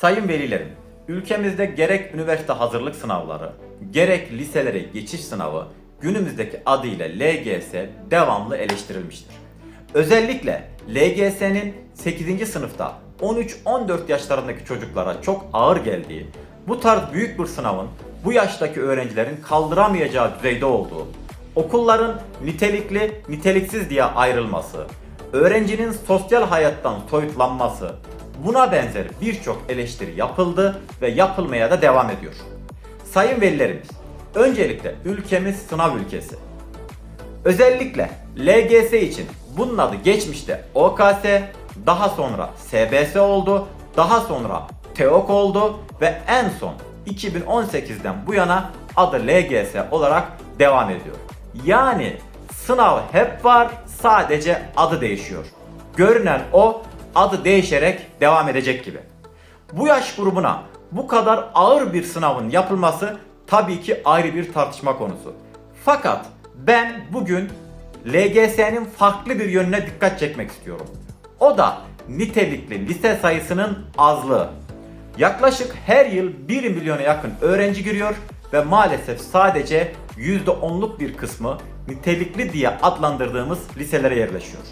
Sayın velilerim, ülkemizde gerek üniversite hazırlık sınavları, gerek liselere geçiş sınavı günümüzdeki adıyla LGS devamlı eleştirilmiştir. Özellikle LGS'nin 8. sınıfta 13-14 yaşlarındaki çocuklara çok ağır geldiği, bu tarz büyük bir sınavın bu yaştaki öğrencilerin kaldıramayacağı düzeyde olduğu, okulların nitelikli, niteliksiz diye ayrılması, öğrencinin sosyal hayattan soyutlanması, buna benzer birçok eleştiri yapıldı ve yapılmaya da devam ediyor. Sayın velilerimiz, öncelikle ülkemiz sınav ülkesi. Özellikle LGS için bunun adı geçmişte OKS, daha sonra SBS oldu, daha sonra TEOK oldu ve en son 2018'den bu yana adı LGS olarak devam ediyor. Yani sınav hep var, sadece adı değişiyor. Görünen o adı değişerek devam edecek gibi. Bu yaş grubuna bu kadar ağır bir sınavın yapılması tabii ki ayrı bir tartışma konusu. Fakat ben bugün LGS'nin farklı bir yönüne dikkat çekmek istiyorum. O da nitelikli lise sayısının azlığı. Yaklaşık her yıl 1 milyona yakın öğrenci giriyor ve maalesef sadece %10'luk bir kısmı nitelikli diye adlandırdığımız liselere yerleşiyor.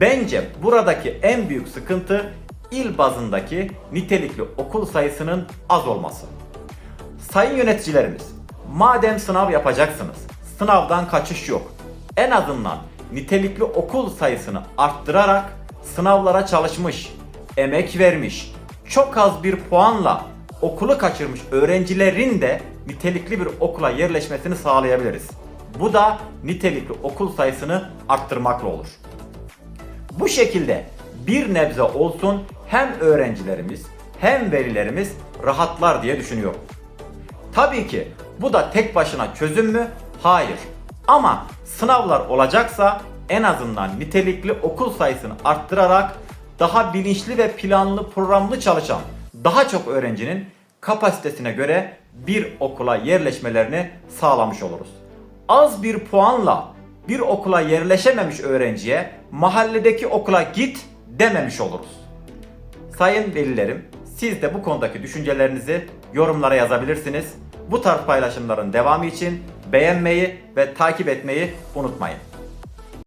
Bence buradaki en büyük sıkıntı il bazındaki nitelikli okul sayısının az olması. Sayın yöneticilerimiz, madem sınav yapacaksınız, sınavdan kaçış yok. En azından nitelikli okul sayısını arttırarak sınavlara çalışmış, emek vermiş, çok az bir puanla okulu kaçırmış öğrencilerin de nitelikli bir okula yerleşmesini sağlayabiliriz. Bu da nitelikli okul sayısını arttırmakla olur. Bu şekilde bir nebze olsun hem öğrencilerimiz hem velilerimiz rahatlar diye düşünüyorum. Tabii ki bu da tek başına çözüm mü? Hayır. Ama sınavlar olacaksa en azından nitelikli okul sayısını arttırarak daha bilinçli ve planlı programlı çalışan daha çok öğrencinin kapasitesine göre bir okula yerleşmelerini sağlamış oluruz. Az bir puanla bir okula yerleşememiş öğrenciye mahalledeki okula git dememiş oluruz. Sayın velilerim, siz de bu konudaki düşüncelerinizi yorumlara yazabilirsiniz. Bu tarz paylaşımların devamı için beğenmeyi ve takip etmeyi unutmayın.